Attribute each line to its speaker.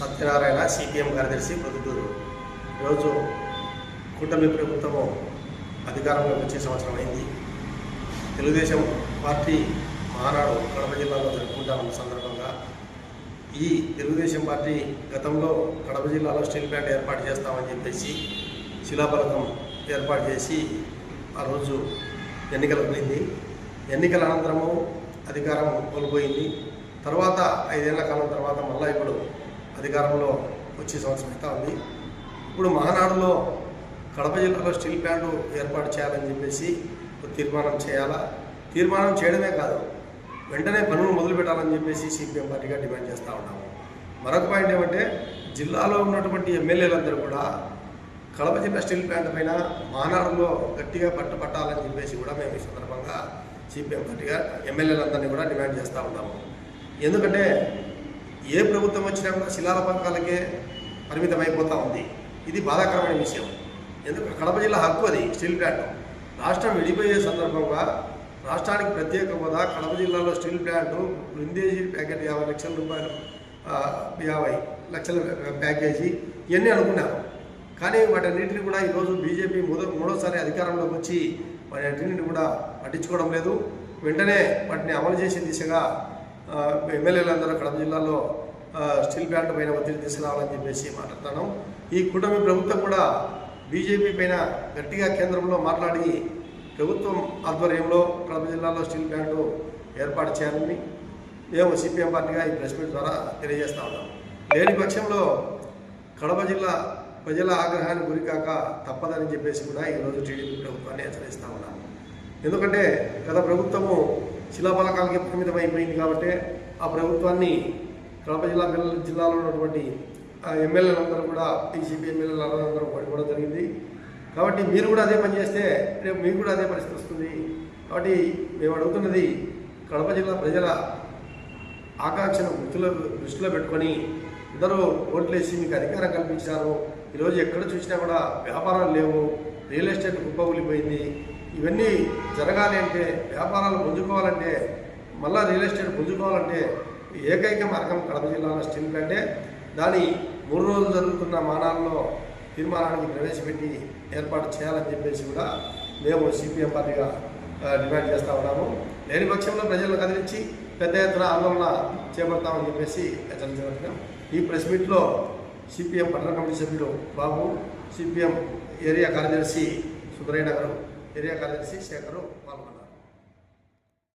Speaker 1: Satyanarayana CPM కార్యదర్శి ప్రొద్దుటూరు ఈరోజు కూటమి ప్రభుత్వము అధికారంలోకి వచ్చే సంవత్సరం అయింది. తెలుగుదేశం పార్టీ మహానాడు కడప జిల్లాలో జరుపుకుంటామన్న సందర్భంగా ఈ తెలుగుదేశం పార్టీ గతంలో కడప జిల్లాలో స్టీల్ ప్లాంట్ ఏర్పాటు చేస్తామని చెప్పేసి శిలాఫలకం ఏర్పాటు చేసి ఆ రోజు ఎన్నికలు పోయింది ఎన్నికల అనంతరము అధికారం కోల్పోయింది. తర్వాత ఐదేళ్ళ కాలం తర్వాత మళ్ళీ ఇప్పుడు అధికారంలో వచ్చే సంవత్సరం అయితే ఉంది. ఇప్పుడు మహానాడులో కడప జిల్లాలో స్టీల్ ప్లాంట్ ఏర్పాటు చేయాలని చెప్పేసి తీర్మానం చేయాలా? తీర్మానం చేయడమే కాదు వెంటనే పనులు మొదలు పెట్టాలని చెప్పేసి సిపిఎం పార్టీగా డిమాండ్ చేస్తూ ఉన్నాము. మరొక పాయింట్ ఏమంటే జిల్లాలో ఉన్నటువంటి ఎమ్మెల్యేలందరూ కూడా కడప జిల్లా స్టీల్ ప్లాంట్ పైన మహానాడులో గట్టిగా పట్టు పట్టాలని చెప్పేసి కూడా మేము ఈ సందర్భంగా సిపిఎం పార్టీగా ఎమ్మెల్యేలందరినీ కూడా డిమాండ్ చేస్తూ ఉన్నాము. ఎందుకంటే ఏ ప్రభుత్వం వచ్చినా కూడా శిలాల పరిమితమైపోతూ పరిమితం అయిపోతూ ఉంది. ఇది బాధాకరమైన విషయం. ఎందుకంటే కడప జిల్లా హక్కు అది స్టీల్ ప్లాంట్. రాష్ట్రం విడిపోయే సందర్భంగా రాష్ట్రానికి ప్రత్యేక హోదా కడప జిల్లాలో స్టీల్ ప్లాంట్ విందేజీ ప్యాకెట్ యాభై లక్షల రూపాయలు యాభై లక్షల ప్యాకేజీ ఇవన్నీ అనుకున్నారు. కానీ వాటన్నింటిని కూడా ఈరోజు బీజేపీ మూడో మూడోసారి అధికారంలోకి వచ్చి వాటన్నింటిని కూడా పట్టించుకోవడం లేదు. వెంటనే వాటిని అమలు చేసే దిశగా ఎమ్మెల్యేలందరూ కడప జిల్లాలో స్టీల్ ప్లాంట్ పైన ఒత్తిడి తీసుకురావాలని చెప్పేసి మాట్లాడతాను ఈ కూటమి ప్రభుత్వం కూడా బీజేపీ పైన గట్టిగా కేంద్రంలో మాట్లాడి ప్రభుత్వం ఆధ్వర్యంలో కడప జిల్లాలో స్టీల్ ప్లాంట్ ఏర్పాటు చేయాలని మేము సిపిఎం పార్టీగా ఈ ప్రెస్ మీట్ ద్వారా తెలియజేస్తా ఉన్నాం. లేని పక్షంలో కడప జిల్లా ప్రజల ఆగ్రహానికి గురికాక తప్పదని చెప్పేసి కూడా ఈరోజు టీడీపీ ప్రభుత్వాన్ని హెచ్చరిస్తా ఉన్నాము ఎందుకంటే గత ప్రభుత్వము శిలాఫలకాలకి పరిమితం అయిపోయింది కాబట్టి ఆ ప్రభుత్వాన్ని కడప జిల్లా జిల్లాలో ఉన్నటువంటి ఆ ఎమ్మెల్యేలందరూ కూడా టీసీపీ ఎమ్మెల్యేలందరూ అందరూ జరిగింది. కాబట్టి మీరు కూడా అదే పని చేస్తే రేపు మీకు కూడా అదే పరిస్థితి వస్తుంది. కాబట్టి మేము అడుగుతున్నది కడప జిల్లా ప్రజల ఆకాంక్షను గుర్తులో దృష్టిలో పెట్టుకొని ఇద్దరు ఓట్లేసి మీకు అధికారం కల్పించారు ఈరోజు ఎక్కడ చూసినా కూడా వ్యాపారాలు లేవు. రియల్ ఎస్టేట్ కుప్పకూలిపోయింది ఇవన్నీ జరగాలి అంటే వ్యాపారాలు పుంజుకోవాలంటే మళ్ళా రియల్ ఎస్టేట్ పుంజుకోవాలంటే ఏకైక మార్గం కడప జిల్లాలో స్టీల్ ప్లాంటే. దాని మూడు రోజులు జరుగుతున్న మానాల్లో తీర్మానానికి ప్రవేశపెట్టి ఏర్పాటు చేయాలని చెప్పేసి కూడా మేము సిపిఎం పార్టీగా డిమాండ్ చేస్తూ ఉన్నాము. లేని పక్షంలో ప్రజలను కదిలించి పెద్ద ఎత్తున ఆందోళన చేపడతామని చెప్పేసి హెచ్చరించగలుగుతున్నాం ఈ ప్రెస్ మీట్లో సిపిఎం పట్టణ కమిటీ సభ్యులు బాబు సిపిఎం ఏరియా కార్యదర్శి సుబ్రయ్య గారు ఏరియా కార్యదర్శి శేఖరు పాల్గొన్నారు.